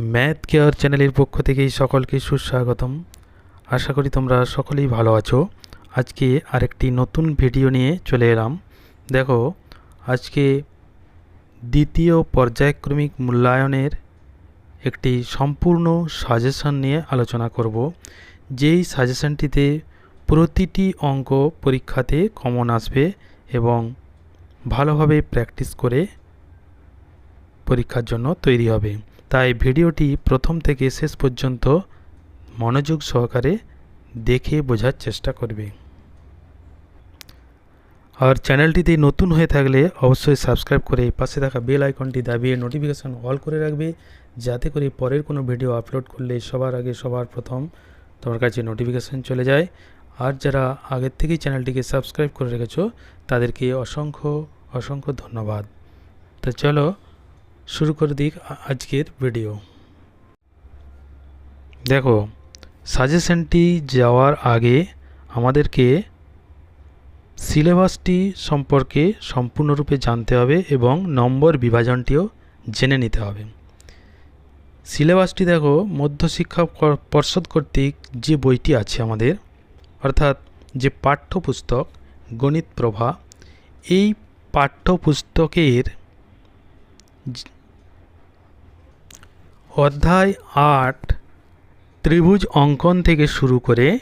Math care চ্যানেলের পক্ষ থেকেই সকলকে সুস্বাগতম। আশা করি তোমরা সকলেই ভালো আছো। আজকে আরেকটি নতুন ভিডিও নিয়ে চলে এলাম। দেখো, আজকে দ্বিতীয় পর্যায়ক্রমিক মূল্যায়নের একটি সম্পূর্ণ সাজেশন নিয়ে আলোচনা করব। যেই সাজেশনটিতে প্রতিটি অঙ্ক পরীক্ষাতে কমন আসবে এবং ভালোভাবে প্র্যাকটিস করে পরীক্ষার জন্য তৈরি হবে। তাই ভিডিওটি প্রথম থেকে শেষ পর্যন্ত মনোযোগ সহকারে দেখে বোঝার চেষ্টা করবে। আর চ্যানেলটিতে নতুন হয়ে থাকলে অবশ্যই সাবস্ক্রাইব করে পাশে থাকা বেল আইকনটি দাবিয়ে নোটিফিকেশান অল করে রাখবে, যাতে করে পরের কোনো ভিডিও আপলোড করলে সবার আগে সবার প্রথম তোমার কাছে নোটিফিকেশান চলে যায়। আর যারা আগের থেকেই চ্যানেলটিকে সাবস্ক্রাইব করে রেখেছো, তাদেরকে অসংখ্য অসংখ্য ধন্যবাদ। তো চলো শুরু করে দিক আজকের ভিডিও দেখো সাজেশনটি যাওয়ার আগে আমাদেরকে সিলেবাসটি সম্পর্কে সম্পূর্ণরূপে জানতে হবে এবং নম্বর বিভাজনটিও জেনে নিতে হবে। সিলেবাসটি দেখো, মধ্যশিক্ষা পর্ষদ কর্তৃক যে বইটি আছে আমাদের, অর্থাৎ যে পাঠ্যপুস্তক, গণিত প্রভা, এই পাঠ্যপুস্তকের অধ্যায় আট, ত্রিভুজ অঙ্কন থেকে শুরু করে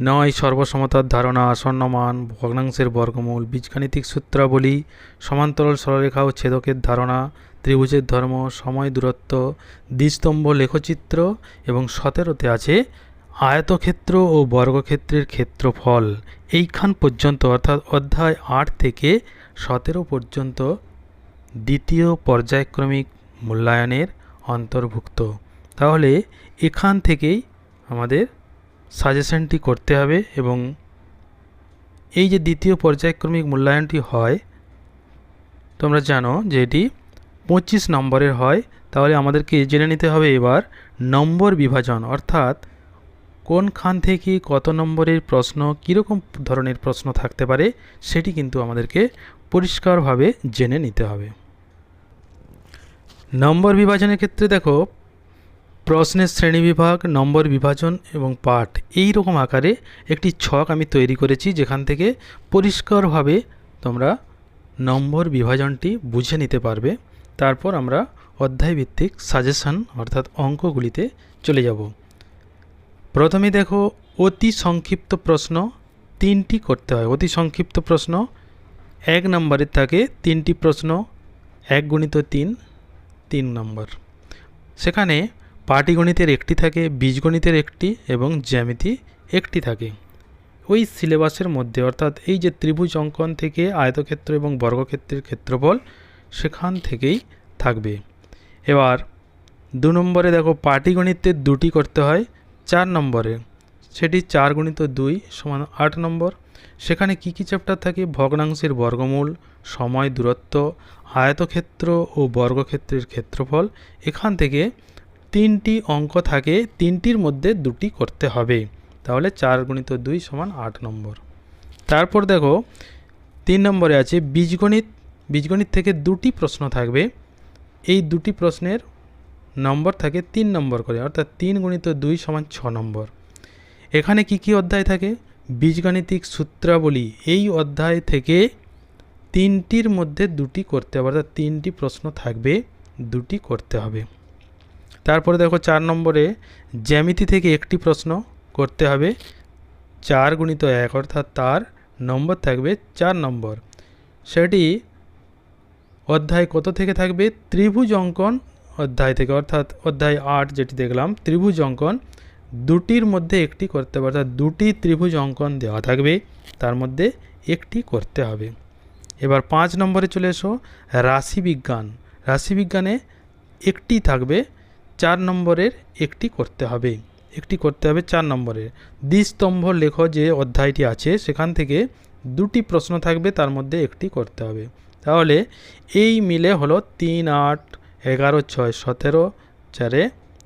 নয় সর্বসমতার ধারণা আসন্নমান ভগ্নাংশের বর্গমূল, বীজগাণিতিক সূত্রাবলী, সমান্তরাল সরলরেখা ও ছেদকের ধারণা, ত্রিভুজের ধর্ম, সময় দূরত্ব, দ্বিস্তম্ভ লেখচিত্র এবং সতেরোতে আছে আয়তক্ষেত্র ও বর্গক্ষেত্রের ক্ষেত্রফল। এইখান পর্যন্ত, অর্থাৎ অধ্যায় আট থেকে সতেরো পর্যন্ত দ্বিতীয় পর্যায়ক্রমিক মূল্যায়নের অন্তর্ভুক্ত। তাহলে এখান থেকেই আমাদের সাজেশনটি করতে হবে এবং এই যে দ্বিতীয় পর্যায়ক্রমিক মূল্যায়নটি হয়, তোমরা জানো যে এটি পঁচিশ নম্বরের হয়। তাহলে আমাদেরকে জেনে নিতে হবে এবার নম্বর বিভাজন, অর্থাৎ কোনখান থেকে কত নম্বরের প্রশ্ন, কীরকম ধরনের প্রশ্ন থাকতে পারে, সেটি কিন্তু আমাদেরকে পরিষ্কারভাবে জেনে নিতে হবে। নম্বর বিভাজনের ক্ষেত্রে দেখো, প্রশ্নের শ্রেণীবিভাগ নম্বর বিভাজন এবং পাঠ, এই রকম আকারে একটি ছক আমি তৈরি করেছি যেখান থেকে পরিষ্কারভাবে তোমরা নম্বর বিভাজনটি বুঝে নিতে পারবে। তারপর আমরা অধ্যায়ভিত্তিক সাজেশন অর্থাৎ অঙ্কগুলিতে চলে যাব। প্রথমে দেখো, অতি সংক্ষিপ্ত প্রশ্ন তিনটি করতে হয়। অতি সংক্ষিপ্ত প্রশ্ন, এক নম্বরের থাকে তিনটি প্রশ্ন, এক গুণিত তিন তিন নম্বর। সেখানে পাটিগণিতের একটি থাকে, বীজগণিতের একটি এবং জ্যামিতি একটি থাকে। ওই সিলেবাসের মধ্যে, অর্থাৎ এই যে ত্রিভুজ অঙ্কন থেকে আয়তক্ষেত্র এবং বর্গক্ষেত্রের ক্ষেত্রফল সেখান থেকেই থাকবে। এবার দু নম্বরে দেখো, পাটিগণিতের দুটি করতে হয় চার নম্বরে। সেটি চার গুণিত দুই সমান আট নম্বর। সেখানে কি কি চ্যাপ্টার থাকে? ভগ্নাংশের বর্গমূল সময় দূরত্ব, আয়তক্ষেত্র ও বর্গক্ষেত্রের ক্ষেত্রফল, এখান থেকে তিনটি অঙ্ক থাকে, তিনটির মধ্যে দুটি করতে হবে। তাহলে চার গুণিত দুই সমান আট নম্বর। তারপর দেখো, তিন নম্বরে আছে বীজগণিত। বীজগণিত থেকে দুটি প্রশ্ন থাকবে। এই দুটি প্রশ্নের নম্বর থাকে তিন নম্বর করে, অর্থাৎ তিন গুণিত দুই সমান ছ নম্বর। এখানে কি কি অধ্যায় থাকে? বীজগাণিতিক সূত্রাবলী। এই অধ্যায় থেকে তিনটির মধ্যে দুটি করতে হবে, অর্থাৎ তিনটি প্রশ্ন থাকবে, দুটি করতে হবে। তারপরে দেখো চার নম্বরে, জ্যামিতি থেকে একটি প্রশ্ন করতে হবে, চার গুণিত এক, অর্থাৎ তার নম্বর থাকবে চার নম্বর। সেটি অধ্যায় কত থেকে থাকবে? ত্রিভুজ অঙ্কন অধ্যায় থেকে, অর্থাৎ অধ্যায় আট যেটি দেখলাম, ত্রিভুজ অঙ্কন দুটির মধ্যে একটি করতে হবে, অর্থাৎ দুটি ত্রিভুজ অঙ্কন দেওয়া থাকবে, তার মধ্যে একটি করতে হবে। এবার পাঁচ নম্বরে চলে এসো, রাশিবিজ্ঞান। রাশিবিজ্ঞানে একটি থাকবে, চার নম্বরের একটি করতে হবে। একটি করতে হবে চার নম্বরের দ্বিস্তম্ভ লেখ যে অধ্যায়টি আছে, সেখান থেকে দুটি প্রশ্ন থাকবে, তার মধ্যে একটি করতে হবে। তাহলে এই মিলে হলো তিন আট এগারো ছয় সতেরো চারে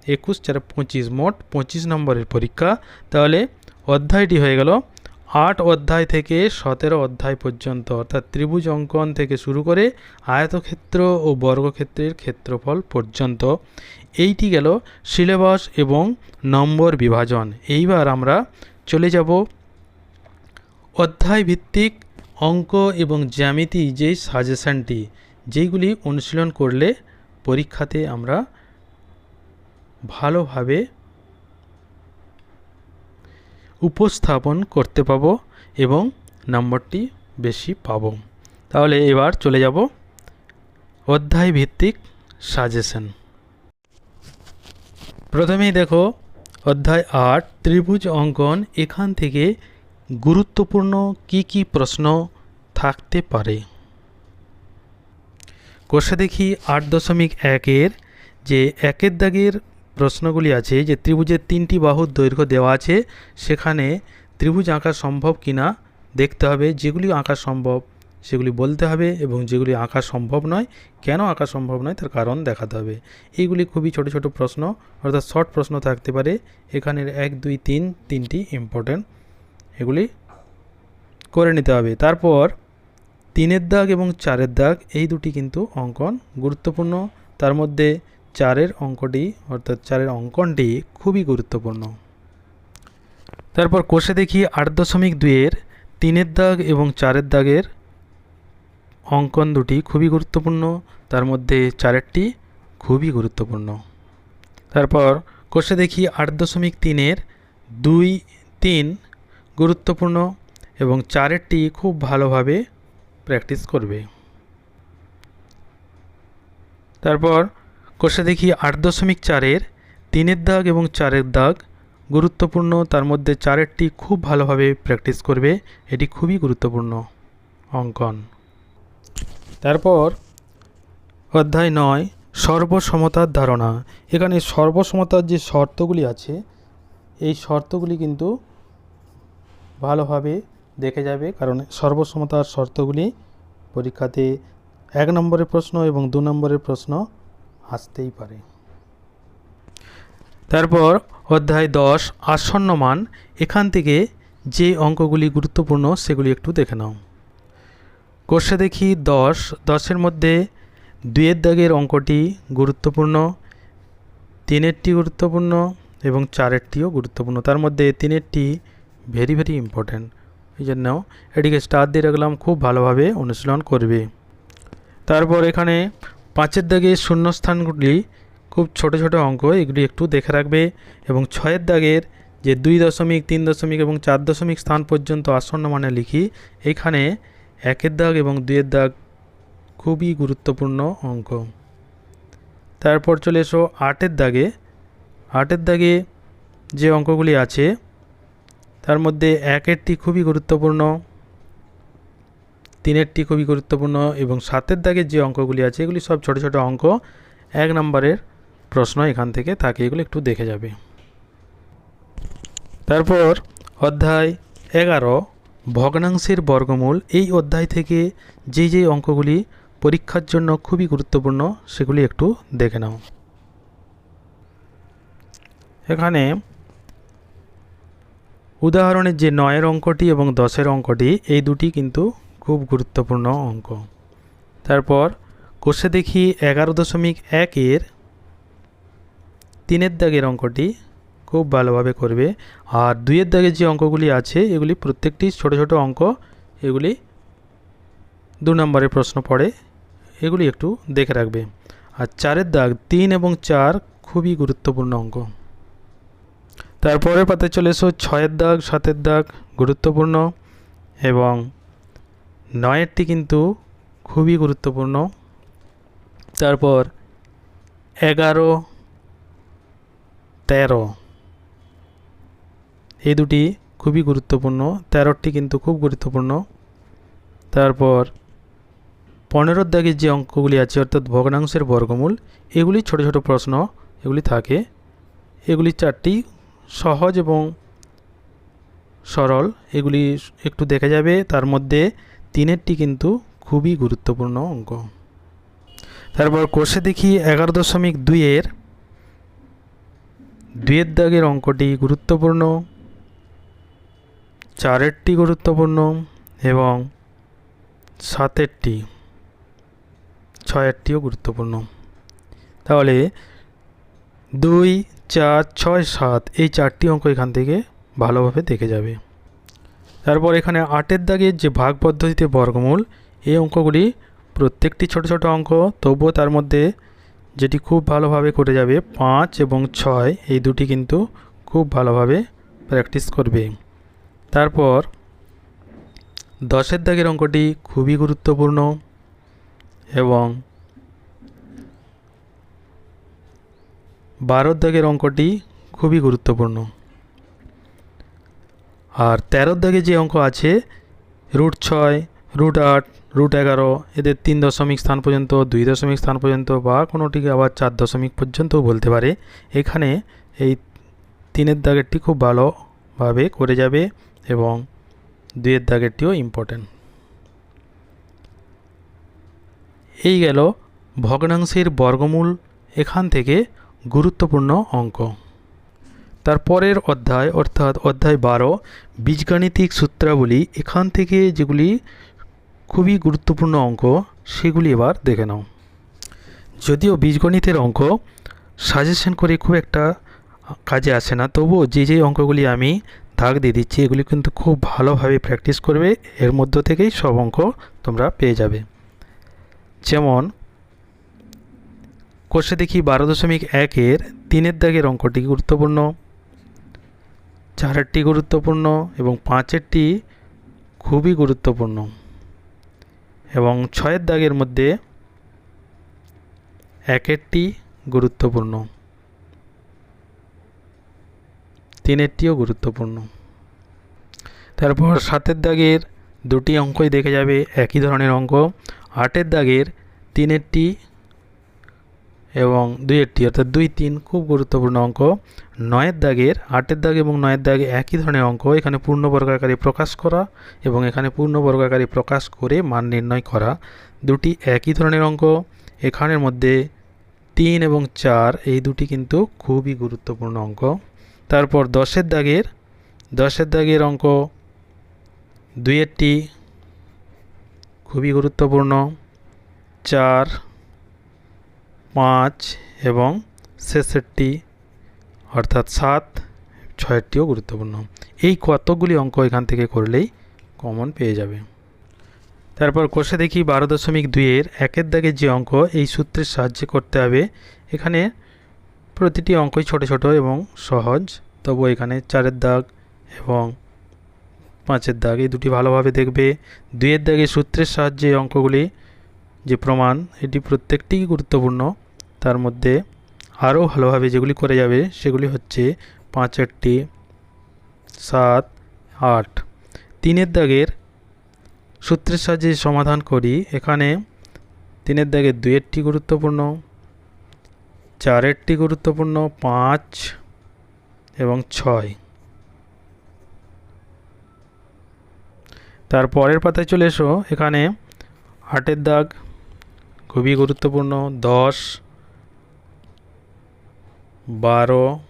একুশ চারে পঁচিশ। মোট পঁচিশ নম্বরের পরীক্ষা। তাহলে অধ্যায়টি হয়ে গেল আট অধ্যায় থেকে সতেরো অধ্যায় পর্যন্ত, অর্থাৎ ত্রিভুজ অঙ্কন থেকে শুরু করে আয়তক্ষেত্র ও বর্গক্ষেত্রের ক্ষেত্রফল পর্যন্ত। এইটি গেল সিলেবাস এবং নম্বর বিভাজন। এইবার আমরা চলে যাব অধ্যায় ভিত্তিক অঙ্ক এবং জ্যামিতি যেই সাজেশনটি, যেইগুলি অনুশীলন করলে পরীক্ষাতে আমরা ভালোভাবে উপস্থাপন করতে পাবো এবং নম্বরটি বেশি পাবো। তাহলে এবার চলে যাব অধ্যায় ভিত্তিক সাজেশন। প্রথমেই দেখো, অধ্যায় আট, ত্রিভুজ অঙ্কন, এখান থেকে গুরুত্বপূর্ণ কি কি প্রশ্ন থাকতে পারে? কোষে দেখি আট দশমিক একের যে একের দাগের প্রশ্নগুলি আছে যে ত্রিভুজের তিনটি বাহুর দৈর্ঘ্য দেওয়া আছে, সেখানে ত্রিভুজ আঁকা সম্ভব কিনা দেখতে হবে। যেগুলি আঁকা সম্ভব, সেগুলি বলতে হবে এবং যেগুলি আঁকা সম্ভব নয়, কেন আঁকা সম্ভব নয় তার কারণ দেখাতে হবে। এইগুলি খুবই ছোট ছোট প্রশ্ন, অর্থাৎ শর্ট প্রশ্ন থাকতে পারে। এখানের এক, দুই, তিন, তিনটি ইম্পর্ট্যান্ট এগুলি করে নিতে হবে। তারপর তিনের দাগ এবং চারের দাগ, এই দুটি কিন্তু অঙ্কন গুরুত্বপূর্ণ। তার মধ্যে চারের অঙ্কটি, অর্থাৎ চারের অঙ্কনটি খুবই গুরুত্বপূর্ণ। তারপর কোষে দেখি আট দশমিক দুইয়ের তিনের দাগ এবং চারের দাগের অঙ্কন দুটি খুবই গুরুত্বপূর্ণ, তার মধ্যে চারেরটি খুবই গুরুত্বপূর্ণ। তারপর কোষে দেখি আট দশমিক তিনের দুই, তিন গুরুত্বপূর্ণ এবং চারেরটি খুব ভালোভাবে প্র্যাকটিস করবে। তারপর কোষে দেখি আট দশমিক চারের তিনের দাগ এবং চারের দাগ। গুরুত্বপূর্ণ, তার মধ্যে চারেরটি খুব ভালোভাবে প্র্যাকটিস করবে। এটি খুবই গুরুত্বপূর্ণ। অঙ্কন। তারপর অধ্যায় নয়, সর্বসমতার ধারণা। এখানে সর্বসমতার যে শর্তগুলি আছে, এই শর্তগুলি কিন্তু ভালোভাবে দেখে যাবে। কারণ সর্বসমতার শর্তগুলি পরীক্ষাতে এক নম্বরের প্রশ্ন এবং দু নম্বরের প্রশ্ন আসতেই পারে। তারপর অধ্যায় দশ আসন্ন মান এখান থেকে যে অঙ্কগুলি গুরুত্বপূর্ণ সেগুলি একটু দেখে নাও। কোষে দেখি দশ, দশের মধ্যে দুইয়ের দাগের অঙ্কটি গুরুত্বপূর্ণ, তিনেরটি গুরুত্বপূর্ণ এবং চারেরটিও গুরুত্বপূর্ণ। তার মধ্যে তিনেরটি ভেরি ভেরি ইম্পর্ট্যান্ট এই জন্য এটিকে স্টার দিয়ে রাখলাম, খুব ভালোভাবে অনুশীলন করবে। তারপর এখানে পাঁচের দাগে শূন্যস্থানগুলি খুব ছোট ছোট অঙ্ক, এগুলি একটু দেখে রাখবে। এবং ছয়ের দাগের যে দুই দশমিক, তিন দশমিক এবং চার দশমিক স্থান পর্যন্ত আসন্ন মানে লিখি, এখানে একের দাগ এবং দুইয়ের দাগ খুবই গুরুত্বপূর্ণ অঙ্ক। তারপর চলে এসো আটের দাগে। আটের দাগে যে অঙ্কগুলি আছে, তার মধ্যে একেরটি খুবই গুরুত্বপূর্ণ। তিনেরটি খুবই গুরুত্বপূর্ণ এবং সাতের দাগের যে অঙ্কগুলি আছে, এগুলি সব ছোট ছোট অঙ্ক। এক নম্বরের প্রশ্ন এখান থেকে থাকে, এগুলো একটু দেখে যাবে। তারপর অধ্যায় এগারো, ভগ্নাংশের বর্গমূল। এই অধ্যায় থেকে যে যেই অঙ্কগুলি পরীক্ষার জন্য খুবই গুরুত্বপূর্ণ, সেগুলি একটু দেখে নাও। এখানে উদাহরণের যে নয়ের অঙ্কটি এবং দশের অঙ্কটি, এই দুটি কিন্তু খুব গুরুত্বপূর্ণ অঙ্ক। তারপর কোষে দেখি এগারো দশমিক একের তিনের দাগের অঙ্কটি খুব ভালোভাবে করবে। আর দুইয়ের দাগের যে অঙ্কগুলি আছে, এগুলি প্রত্যেকটি ছোট ছোট অঙ্ক, এগুলি দু নম্বরের প্রশ্ন পড়ে, এগুলি একটু দেখে রাখবে। আর চারের দাগ তিন এবং চার খুবই গুরুত্বপূর্ণ অঙ্ক। তারপরে পাতে চলে এসো, ছয়ের দাগ, সাতের দাগ, গুরুত্বপূর্ণ এবং নয়েরটি কিন্তু খুবই গুরুত্বপূর্ণ। তারপর এগারো, তেরো। এই দুটি খুবই গুরুত্বপূর্ণ, তেরোটি কিন্তু খুব গুরুত্বপূর্ণ। তারপর পনেরোর দাগের যে অঙ্কগুলি আছে, অর্থাৎ ভগ্নাংশের বর্গমূল, এগুলি ছোট ছোট প্রশ্ন, এগুলি থাকে। এগুলি চারটি সহজ এবং সরল, এগুলি একটু দেখা যাবে। তার মধ্যে তিনেরটি কিন্তু খুবই গুরুত্বপূর্ণ অঙ্ক। তারপর কোষে দেখি এগারো দশমিক দুইয়ের দুইয়ের দাগের অঙ্কটি গুরুত্বপূর্ণ, চারেরটি গুরুত্বপূর্ণ এবং সাতেরটি, ছয়েরটিও গুরুত্বপূর্ণ। তাহলে দুই, চার, ছয়, সাত এই চারটি অঙ্ক এখান থেকে ভালোভাবে দেখে যাবে। তারপর এখানে আটের দাগের যে ভাগ পদ্ধতিতে বর্গমূল, এই অঙ্কগুলি প্রত্যেকটি ছোট ছোট অঙ্ক, তবুও তার মধ্যে যেটি খুব ভালোভাবে করে যাবে, পাঁচ এবং ছয়, এই দুটি কিন্তু খুব ভালোভাবে প্র্যাকটিস করবে। তারপর দশের দাগের অঙ্কটি খুবই গুরুত্বপূর্ণ এবং বারোর দাগের অঙ্কটি খুবই গুরুত্বপূর্ণ। আর তেরোর দাগে যে অঙ্ক আছে রুট ছয় রুট আট রুট এগারো, এদের তিন দশমিক স্থান পর্যন্ত, দুই দশমিক স্থান পর্যন্ত বা কোনোটিকে আবার চার দশমিক পর্যন্তও বলতে পারে। এখানে এই তিনের দাগেরটি খুব ভালোভাবে করে যাবে এবং দুইয়ের দাগেরটিও ইম্পর্ট্যান্ট এই গেল ভগ্নাংশের বর্গমূল এখান থেকে গুরুত্বপূর্ণ অঙ্ক। তারপরের অধ্যায়, অর্থাৎ অধ্যায় বারো, বীজগাণিতিক সূত্রাবলী, এখান থেকে যেগুলি খুবই গুরুত্বপূর্ণ অঙ্ক, সেগুলি এবার দেখে নাও। যদিও বীজগণিতের অঙ্ক সাজেশন করে খুব একটা কাজে আসে না, তবুও যে যে অঙ্কগুলি আমি দাগ দিয়ে দিচ্ছি, এগুলি কিন্তু খুব ভালোভাবে প্র্যাকটিস করবে, এর মধ্য থেকেই সব অঙ্ক তোমরা পেয়ে যাবে। যেমন, কোষে দেখি বারো দশমিক একের তিনের দাগের অঙ্কটি গুরুত্বপূর্ণ। চারেরটি গুরুত্বপূর্ণ এবং পাঁচেরটি খুবই গুরুত্বপূর্ণ। এবং ছয়ের দাগের মধ্যে একেরটি গুরুত্বপূর্ণ। তিনেরটিও গুরুত্বপূর্ণ। তারপর সাতের দাগের দুটি অঙ্কই দেখে যাবে একই ধরনের অঙ্ক। আটের দাগের তিনেরটি এবং দুইয়েরটি অর্থাৎ দুই তিন খুব গুরুত্বপূর্ণ অঙ্ক। নয়ের দাগের, আটের দাগ এবং নয়ের দাগে একই ধরনের অঙ্ক। এখানে পূর্ণবর্গাকারী প্রকাশ করা এবং এখানে পূর্ণবর্গাকারী প্রকাশ করে মান নির্ণয় করা। দুটি একই ধরনের অঙ্ক। এখানের মধ্যে তিন এবং চার, এই দুটি কিন্তু খুবই গুরুত্বপূর্ণ অঙ্ক। তারপর দশের দাগের দশের দাগের অঙ্ক দুইয়েরটি খুবই গুরুত্বপূর্ণ। চার পাঁচ এবং শেষেরটি অর্থাৎ সাত ছয়েরটিও গুরুত্বপূর্ণ। এই কতকগুলি অঙ্ক এখান থেকে করলেই কমন পেয়ে যাবে। তারপর কোষে দেখি বারো দশমিক দুইয়ের একের দাগের যে অঙ্ক, এই সূত্রের সাহায্যে করতে হবে। এখানে প্রতিটি অঙ্কই ছোট ছোট এবং সহজ তবু এখানে চারের দাগ এবং পাঁচের দাগ, এই দুটি ভালোভাবে দেখবে। দুইয়ের দাগে সূত্রের সাহায্যে অঙ্কগুলি যে প্রমাণ, এটি প্রত্যেকটিই গুরুত্বপূর্ণ। তার মধ্যে আরও ভালোভাবে যেগুলি করে যাবে সেগুলি হচ্ছে পাঁচেরটি, সাত, আট। তিনের দাগের সূত্রের সাহায্যে সমাধান করি, এখানে তিনের দাগের দুইয়েরটি গুরুত্বপূর্ণ, চারেরটি গুরুত্বপূর্ণ, পাঁচ এবং ছয়। তার পরের পাতায় চলে এসো, এখানে আটের দাগ খুবই গুরুত্বপূর্ণ, দশ বারো,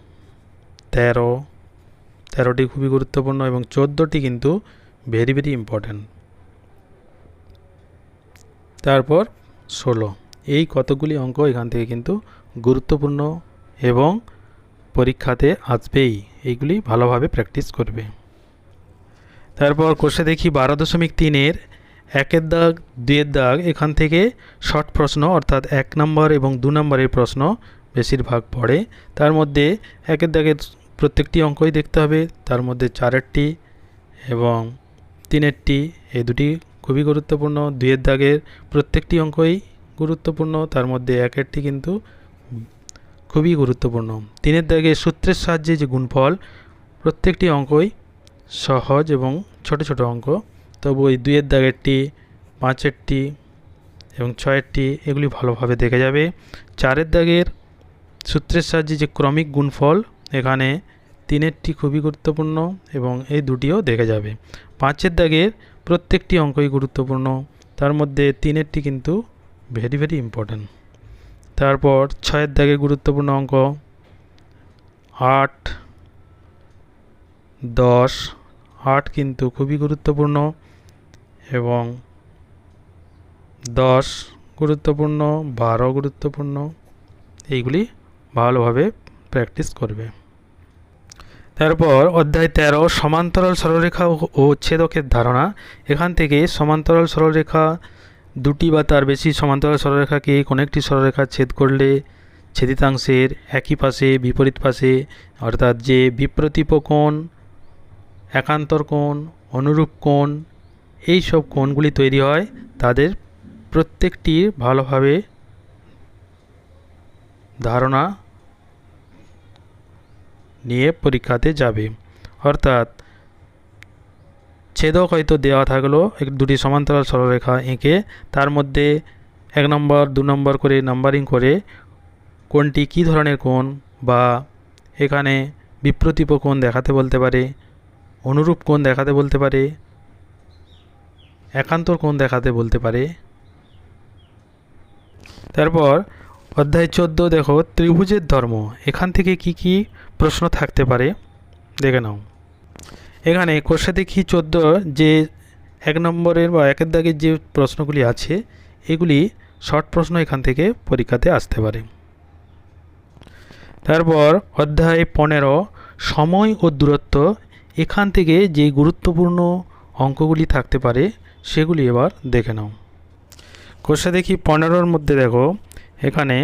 তেরো, তেরোটি খুবই গুরুত্বপূর্ণ এবং চোদ্দোটি কিন্তু ভেরি ভেরি ইম্পর্ট্যান্ট তারপর ষোলো। এই কতগুলি অঙ্ক এখান থেকে কিন্তু গুরুত্বপূর্ণ এবং পরীক্ষাতে আসবেই। এইগুলি ভালোভাবে প্র্যাকটিস করবে। তারপর কোষে দেখি বারো দশমিক তিনের একের দাগ, দুইয়ের দাগ, এখান থেকে শর্ট প্রশ্ন অর্থাৎ এক নম্বর এবং দু নম্বরের প্রশ্ন বেশিরভাগ পড়ে। তার মধ্যে একের দাগের প্রত্যেকটি অঙ্কই দেখতে হবে। তার মধ্যে চারেরটি এবং তিনেরটি এই দুটি খুবই গুরুত্বপূর্ণ। দুইয়ের দাগের প্রত্যেকটি অঙ্কই গুরুত্বপূর্ণ। তার মধ্যে একেরটি কিন্তু খুবই গুরুত্বপূর্ণ। তিনের দাগে সূত্রের সাহায্যে যে গুণফল, প্রত্যেকটি অঙ্কই সহজ এবং ছোট ছোট অঙ্ক। তবু ওই দুইয়ের দাগেরটি, পাঁচেরটি এবং ছয়েরটি এগুলি ভালোভাবে দেখে যাবে। চারের দাগের সূত্রের সাহায্যে যে ক্রমিক গুণফল এখানে তিনেরটি খুবই গুরুত্বপূর্ণ এবং এই দুটিও দেখা যাবে। পাঁচের দাগের প্রত্যেকটি অঙ্কই গুরুত্বপূর্ণ। তার মধ্যে তিনেরটি কিন্তু ভেরি ভেরি ইম্পর্ট্যান্ট তারপর ছয়ের দাগে গুরুত্বপূর্ণ অঙ্ক। আট, দশ, আট কিন্তু খুবই গুরুত্বপূর্ণ এবং দশ গুরুত্বপূর্ণ, বারো গুরুত্বপূর্ণ। এইগুলি ভালোভাবে প্র্যাকটিস করবে। তারপর অধ্যায় তেরো, সমান্তরাল সরলরেখা ও- ছেদকের ধারণা। এখান থেকে সমান্তরাল সরলরেখা দুটি বা তার বেশি সমান্তরাল সরলরেখাকে কোনো একটি সরলরেখা ছেদ করলে ছেদিতাংশের একই পাশে, বিপরীত পাশে, অর্থাৎ যে বিপ্রতীপ কোণ একান্তর কোণ, অনুরূপ কোণ, এই সব কোণগুলি তৈরি হয় তাদের প্রত্যেকটির ভালোভাবে ধারণা নিয়ে পরীক্ষাতে যাবে। অর্থাৎ ছেদক হয়তো দেওয়া থাকল, এক দুটি সমান্তরাল সরলরেখা এঁকে তার মধ্যে এক নম্বর, দু নম্বর করে নাম্বারিং করে কোনটি কী ধরনের কোণ বা এখানে বিপ্রতীপ কোণ দেখাতে বলতে পারে, অনুরূপ কোণ দেখাতে বলতে পারে, একান্তর কোণ দেখাতে বলতে পারে। তারপর অধ্যায় চোদ্দ দেখো, ত্রিভুজের ধর্ম। এখান থেকে কি কি প্রশ্ন থাকতে পারে? দেখে নাও। এখানে কোষে দেখি চোদ্দ যে এক নম্বরের বা একের দাগের যে প্রশ্নগুলি আছে, এগুলি শর্ট প্রশ্ন এখান থেকে পরীক্ষাতে আসতে পারে। তারপর অধ্যায় পনেরো, সময় ও দূরত্ব। এখান থেকে যে গুরুত্বপূর্ণ অঙ্কগুলি থাকতে পারে, সেগুলি এবার দেখে নাও। কোষে দেখি পনেরোর মধ্যে দেখো এখানে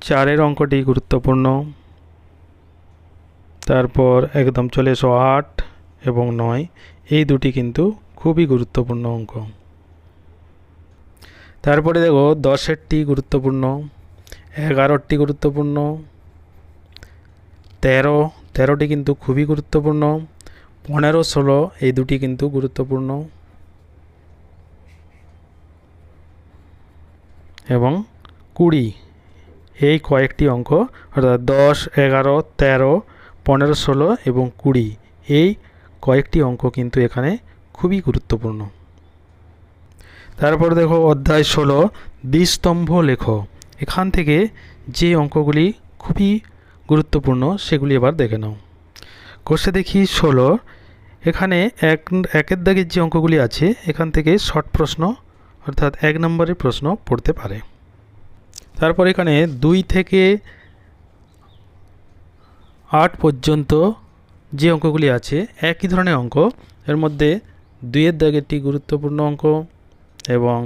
চারের অঙ্কটি গুরুত্বপূর্ণ। তারপর একদম চলে এসো আট এবং নয়। এই দুটি কিন্তু খুবই গুরুত্বপূর্ণ অঙ্ক। তারপরে দেখো দশেরটি গুরুত্বপূর্ণ এগারোটি গুরুত্বপূর্ণ, তেরো, তেরোটি কিন্তু খুবই গুরুত্বপূর্ণ, পনেরো, ষোলো, এই দুটি কিন্তু গুরুত্বপূর্ণ। এবং কুড়ি। এই কয়েকটি অঙ্ক, অর্থাৎ দশ, এগারো, তেরো, পনেরো, ষোলো এবং কুড়ি, এই কয়েকটি অঙ্ক কিন্তু এখানে খুবই গুরুত্বপূর্ণ। তারপর দেখো অধ্যায় ষোলো, দ্বিস্তম্ভ লেখ। এখান থেকে যে অঙ্কগুলি খুবই গুরুত্বপূর্ণ, সেগুলি এবার দেখে নাও। কোষে দেখি ষোলো, এখানে এক, একের দাগের যে অঙ্কগুলি আছে, এখান থেকে শর্ট প্রশ্ন, অর্থাৎ এক নম্বরের প্রশ্ন পড়তে পারে। তারপর এখানে দুই থেকে আট পর্যন্ত যে অঙ্কগুলি আছে, একই ধরনের অঙ্ক। এর মধ্যে দুইয়ের দাগেরটি গুরুত্বপূর্ণ অঙ্ক এবং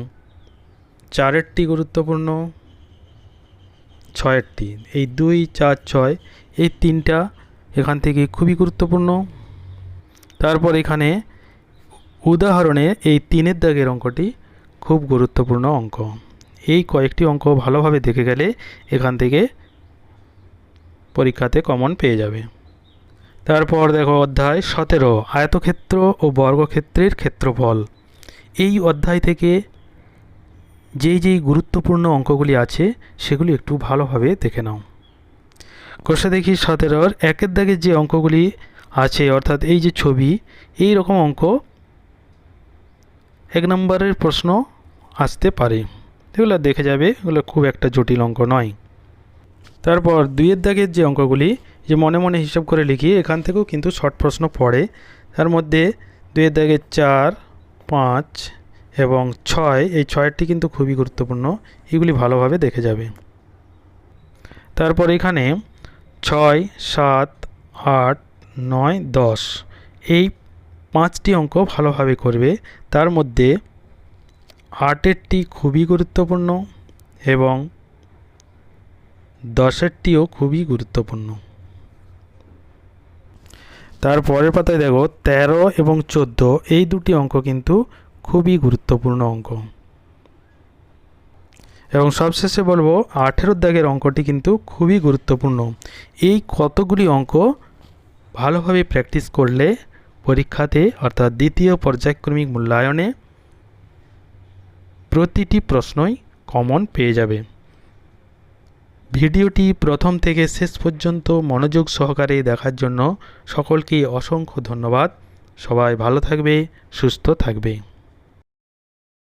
চারেরটি গুরুত্বপূর্ণ, ছয়েরটি। এই দুই, চার, ছয়, এই তিনটা এখান থেকে খুবই গুরুত্বপূর্ণ। তারপর এখানে উদাহরণে এই তিনের দাগের অঙ্কটি খুব গুরুত্বপূর্ণ অঙ্ক। এই কয়েকটি অঙ্ক ভালোভাবে দেখে গেলে এখান থেকে পরীক্ষাতে কমন পেয়ে যাবে। তারপর দেখো অধ্যায় সতেরো, আয়তক্ষেত্র ও বর্গক্ষেত্রের ক্ষেত্রফল। এই অধ্যায় থেকে যেই যেই গুরুত্বপূর্ণ অঙ্কগুলি আছে, সেগুলি একটু ভালোভাবে দেখে নাও। কোষে দেখি সতেরোর একের দাগের যে অঙ্কগুলি আছে, অর্থাৎ এই যে ছবি, এই রকম অঙ্ক এক নম্বরের প্রশ্ন আসতে পারে। এগুলো দেখে যাবে, এগুলো খুব একটা জটিল অঙ্ক নয়। তারপর দুইয়ের দাগের যে অঙ্কগুলি, যে মনে মনে হিসাব করে লিখি, এখান থেকেও কিন্তু শর্ট প্রশ্ন পড়ে। তার মধ্যে দুইয়ের দাগের চার, পাঁচ এবং ছয়, এই ছয়টি কিন্তু খুবই গুরুত্বপূর্ণ, এগুলি ভালোভাবে দেখে যাবে। তারপর এখানে ছয়, সাত, আট, নয়, দশ, এই পাঁচটি অঙ্ক ভালোভাবে করবে। তার মধ্যে আটেরটি খুবই গুরুত্বপূর্ণ এবং দশেরটিও খুবই গুরুত্বপূর্ণ। তারপরের পাতায় দেখো, তেরো এবং চোদ্দ, এই দুটি অঙ্ক কিন্তু খুবই গুরুত্বপূর্ণ অঙ্ক। এবং সবশেষে বলব, আঠেরো দাগের অঙ্কটি কিন্তু খুবই গুরুত্বপূর্ণ। এই কতগুলি অঙ্ক ভালোভাবে প্র্যাকটিস করলে পরীক্ষাতে, অর্থাৎ দ্বিতীয় পর্যায়ক্রমিক মূল্যায়নে প্রতিটি প্রশ্নই কমন পেয়ে যাবে। ভিডিওটি প্রথম থেকে শেষ পর্যন্ত মনোযোগ সহকারে দেখার জন্য সকলকে অসংখ্য ধন্যবাদ। সবাই ভালো থাকবে, সুস্থ থাকবে।